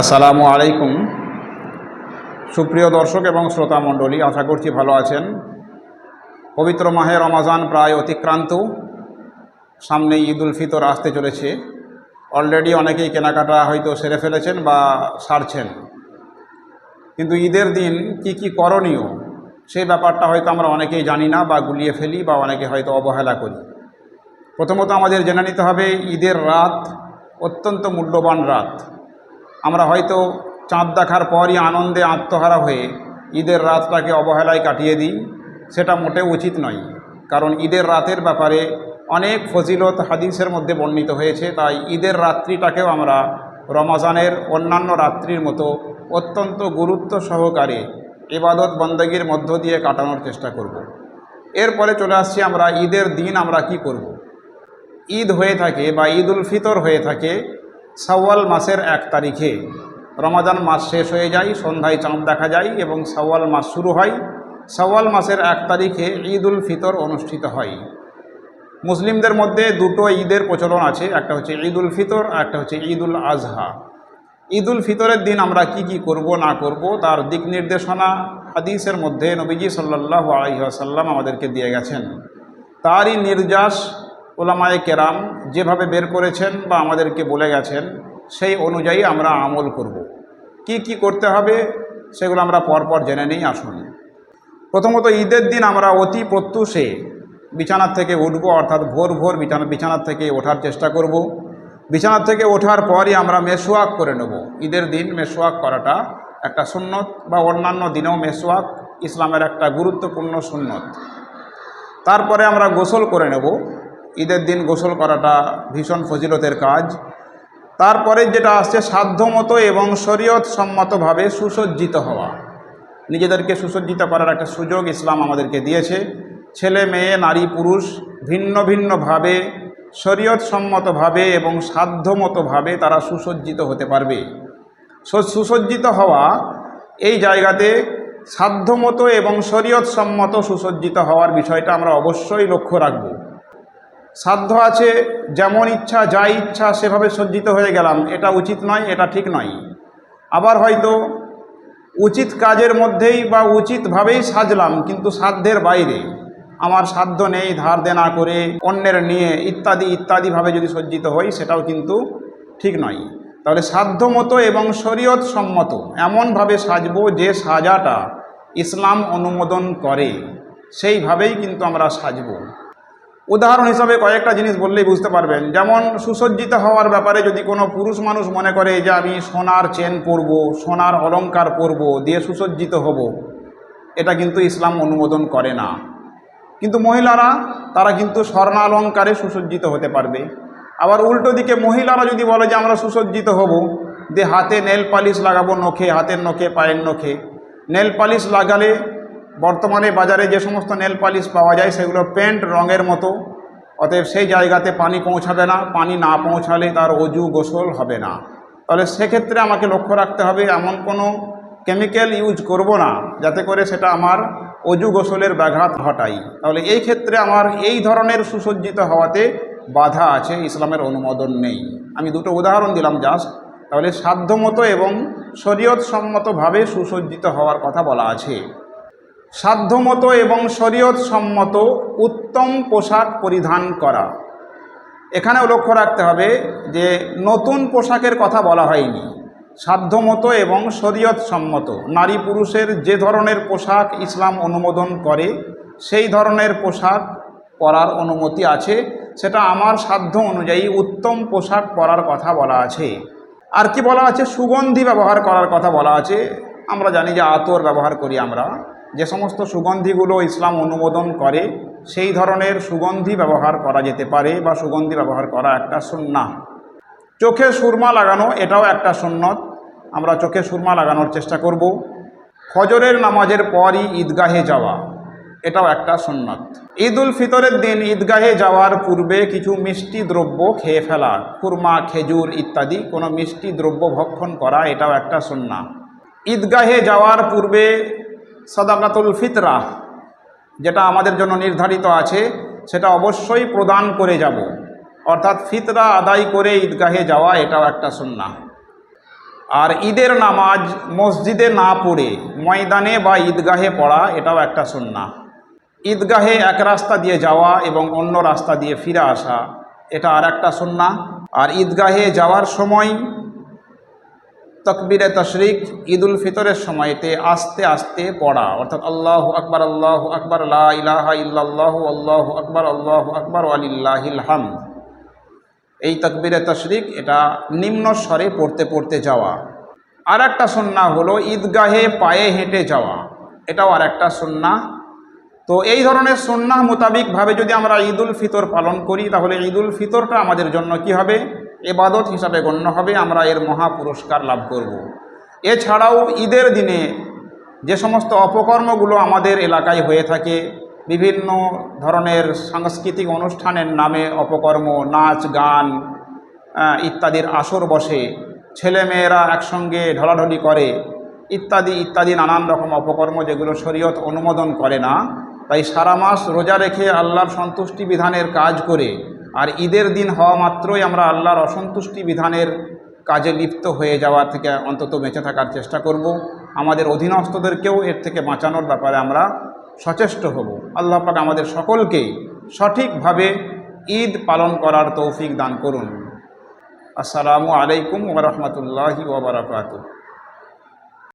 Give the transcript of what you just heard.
আসসালামু আলাইকুম। সুপ্রিয় দর্শক এবং শ্রোতা মণ্ডলী, আশা করছি ভালো আছেন। পবিত্র মাহে রমাজান প্রায় অতিক্রান্ত। সামনে ঈদ উল ফিতর আসতে চলেছে। অলরেডি অনেকেই কেনাকাটা হয়তো সেরে ফেলেছেন বা সারছেন। কিন্তু ঈদের দিন কি কি করণীয় সেই ব্যাপারটা হয়তো আমরা অনেকেই জানি না বা গুলিয়ে ফেলি বা অনেকে হয়তো অবহেলা করি। প্রথমত আমাদের জেনে নিতে হবে, ঈদের রাত অত্যন্ত মূল্যবান রাত। আমরা হয়তো চাঁদ দেখার পরই আনন্দে আত্মহারা হয়ে ঈদের রাতটাকে অবহেলায় কাটিয়ে দিই, সেটা মোটেও উচিত নয় কারণ ঈদের রাতের ব্যাপারে অনেক ফজিলত হাদিসের মধ্যে বর্ণিত হয়েছে, তাই ঈদের রাত্রিটাকেও আমরা রমজানের অন্যান্য রাত্রির মতো অত্যন্ত গুরুত্ব সহকারে ইবাদত বন্দগীর মধ্য দিয়ে কাটানোর চেষ্টা করব। এরপরে চলে আসছি আমরা ঈদের দিন আমরা কি করব। ঈদ হয়ে থাকে বা ঈদ উল ফিতর হয়ে থাকে সাওয়াল মাসের এক তারিখে। রমাজান মাস শেষ হয়ে যায়, সন্ধ্যায় চাঁদ দেখা যায় এবং সাওয়াল মাস শুরু হয়। সাওয়াল মাসের এক তারিখে ঈদ উল ফিতর অনুষ্ঠিত হয়। মুসলিমদের মধ্যে দুটো ঈদের প্রচলন আছে, একটা হচ্ছে ঈদ উল ফিতর আর একটা হচ্ছে ঈদ উল আজহা। ঈদ উল ফিতরের দিন আমরা কি কি করব, না করব, তার দিক নির্দেশনা হাদিসের মধ্যে নবীজি সাল্লাহ আলহিহাসাল্লাম আমাদেরকে দিয়ে গেছেন। তারই নির্যাস ওলামায়ে কেরাম যেভাবে বের করেছেন বা আমাদেরকে বলে গেছেন, সেই অনুযায়ী আমরা আমল করব। কি কি করতে হবে সেগুলো আমরা পরপর জেনে নিই, আসুন প্রথমত ঈদের দিন আমরা অতি প্রত্যুষে বিছানার থেকে উঠবো, অর্থাৎ ভোর ভোর বিছানা বিছানার থেকে ওঠার চেষ্টা করব। বিছানার থেকে ওঠার পরই আমরা মেসোয়াক করে নেব ঈদের দিন মেসোয়াক করাটা একটা সুন্নত বা অন্যান্য দিনেও মেসোয়াক ইসলামের একটা গুরুত্বপূর্ণ সুন্নত তারপরে আমরা গোসল করে নেব ঈদের দিন গোসল করাটা ভীষণ ফজিলতের কাজ। তারপরে যেটা আসছে, সাধ্যমতো এবং শরীয়ত সম্মতভাবে সুসজ্জিত হওয়া। নিজেদেরকে সুসজ্জিত করার একটা সুযোগ ইসলাম আমাদেরকে দিয়েছে। ছেলে, মেয়ে, নারী, পুরুষ ভিন্ন ভিন্নভাবে শরীয়ত সম্মতভাবে এবং সাধ্যমতোভাবে তারা সুসজ্জিত হতে পারবে। সুসজ্জিত হওয়া এই জায়গাতে সাধ্যমতো এবং শরীয়ত সম্মত সুসজ্জিত হওয়ার বিষয়টা আমরা অবশ্যই লক্ষ্য রাখব। সাধ্য আছে যেমন ইচ্ছা, যা ইচ্ছা সেভাবে সজ্জিত হয়ে গেলাম। এটা উচিত নয়, এটা ঠিক নয়। আবার হয়তো উচিত কাজের মধ্যেই বা উচিতভাবেই সাজলাম, কিন্তু সাধ্যের বাইরে। আমার সাধ্য নেই, ধার দেনা করে, অন্যের নিয়ে ইত্যাদি, ইত্যাদিভাবে যদি সজ্জিত হই, সেটাও কিন্তু ঠিক নয়। তাহলে সাধ্যমতো এবং শরীয়ত সম্মত এমনভাবে সাজবো যে সাজাটা ইসলাম অনুমোদন করে। সেইভাবেই কিন্তু আমরা সাজবো। উদাহরণ হিসাবে কয়েকটা জিনিস বললেই বুঝতে পারবেন। যেমন সুসজ্জিত হওয়ার ব্যাপারে যদি কোনো পুরুষ মানুষ মনে করে যে আমি সোনার চেন পরব, সোনার অলঙ্কার পরব, দিয়ে সুসজ্জিত হব, এটা কিন্তু ইসলাম অনুমোদন করে না। কিন্তু মহিলারা, তারা কিন্তু স্বর্ণালঙ্কারে সুসজ্জিত হতে পারবে। আবার উল্টো দিকে মহিলারা যদি বলে যে আমরা সুসজ্জিত হব, দিয়ে হাতে নেল পালিশ লাগাবো নখে, হাতের নখে, পায়ের নখে। নেল পালিশ লাগালে বর্তমানে বাজারে যে সমস্ত নেল পালিশ পাওয়া যায় সেগুলো পেন্ট রঙের মতো, অতএব সেই জায়গাতে পানি পৌঁছাবে না, পানি না পৌঁছালে তার অজু গোসল হবে না। তাহলে সেক্ষেত্রে আমাকে লক্ষ্য রাখতে হবে, এমন কোনো কেমিক্যাল ইউজ করব না, যাতে করে সেটা আমার অজু গোসলের ব্যাঘাত ঘটাই। তাহলে এই ক্ষেত্রে আমার এই ধরনের সুসজ্জিত হওয়াতে বাধা আছে, ইসলামের অনুমোদন নেই। আমি দুটো উদাহরণ দিলাম জাস্ট। তাহলে সাধ্যমতো এবং শরীয়ত সম্মতভাবে সুসজ্জিত হওয়ার কথা বলা আছে। সাধ্যমতো এবং শরীয়ত সম্মত উত্তম পোশাক পরিধান করা। এখানেও লক্ষ্য রাখতে হবে যে নতুন পোশাকের কথা বলা হয়নি। সাধ্যমতো এবং শরীয়ত সম্মত। নারী পুরুষের যে ধরনের পোশাক ইসলাম অনুমোদন করে, সেই ধরনের পোশাক পরার অনুমতি আছে। সেটা আমার সাধ্য অনুযায়ী উত্তম পোশাক পরার কথা বলা আছে। আর কি বলা আছে? সুগন্ধি ব্যবহার করার কথা বলা আছে। আমরা জানি যে আতর ব্যবহার করি আমরা। যে সমস্ত সুগন্ধিগুলো ইসলাম অনুমোদন করে, সেই ধরনের সুগন্ধি ব্যবহার করা যেতে পারে বা সুগন্ধি ব্যবহার করা একটা সুন্না চোখে সুরমা লাগানো, এটাও একটা সুন্নত। আমরা চোখে সুরমা লাগানোর চেষ্টা করব। ফজরের নামাজের পরই ঈদগাহে যাওয়া, এটাও একটা সুন্নত। ঈদ উল ফিতরের দিন ঈদগাহে যাওয়ার পূর্বে কিছু মিষ্টি দ্রব্য খেয়ে ফেলা, খুরমা, খেজুর ইত্যাদি, কোনো মিষ্টি দ্রব্য ভক্ষণ করা, এটাও একটা সুন্না ঈদগাহে যাওয়ার পূর্বে সদাকাতুল ফিতরা, যেটা আমাদের জন্য নির্ধারিত আছে, সেটা অবশ্যই প্রদান করে যাব। অর্থাৎ ফিতরা আদায় করে ঈদগাহে যাওয়া, এটাও একটা সুন্না আর ঈদের নামাজ মসজিদে না পড়ে ময়দানে বা ঈদগাহে পড়া, এটাও একটা সুন্না ঈদগাহে এক রাস্তা দিয়ে যাওয়া এবং অন্য রাস্তা দিয়ে ফিরে আসা, এটা আর একটা সুন্না আর ঈদগাহে যাওয়ার সময় তকবিরে তশরিক ঈদুল ফিতরের সময়তে আস্তে আস্তে পড়া, অর্থাৎ আল্লাহ আকবর আল্লাহ আকবর, লা ইলাহা ইল্লাল্লাহু, আল্লাহ আকবর আল্লাহ আকবর আলিল্লাহিল হামদ। এই তকবিরে তশরিক এটা নিম্ন স্বরে পড়তে পড়তে যাওয়া। আর একটা সন্না হলো ঈদগাহে পায়ে হেঁটে যাওয়া। এটাও আর একটা সন্না তো এই ধরনের সন্না মোতাবিকভাবে যদি আমরা ঈদুল ফিতর পালন করি, তাহলে ঈদুল ফিতরটা আমাদের জন্য কি হবে? এবাদত হিসাবে গণ্য হবে, আমরা এর মহা পুরস্কার লাভ করব। এছাড়াও ঈদের দিনে যে সমস্ত অপকর্মগুলো আমাদের এলাকায় হয়ে থাকে, বিভিন্ন ধরনের সাংস্কৃতিক অনুষ্ঠানের নামে অপকর্ম, নাচ, গান ইত্যাদির আসর বসে ছেলেমেয়েরা একসঙ্গে ঢলাঢলি করে, ইত্যাদি ইত্যাদি নানান রকম অপকর্ম যেগুলো শরীয়ত অনুমোদন করে না তাই সারা মাস রোজা রেখে আল্লাহর সন্তুষ্টি বিধানের কাজ করে আর ঈদের দিন হওয়া মাত্রই আমরা আল্লাহর অসন্তুষ্টি বিধানের কাজে লিপ্ত হয়ে যাওয়া থেকে অন্তত বেঁচে থাকার চেষ্টা করব। আমাদের অধীনস্থদেরকেও এর থেকে বাঁচানোর ব্যাপারে আমরা সচেষ্ট হব। আল্লাহ পাক আমাদের সকলকে সঠিকভাবে ঈদ পালন করার তৌফিক দান করুন। আসসালামু আলাইকুম ওরহমতুল্লাহি ওবরাকাতুহ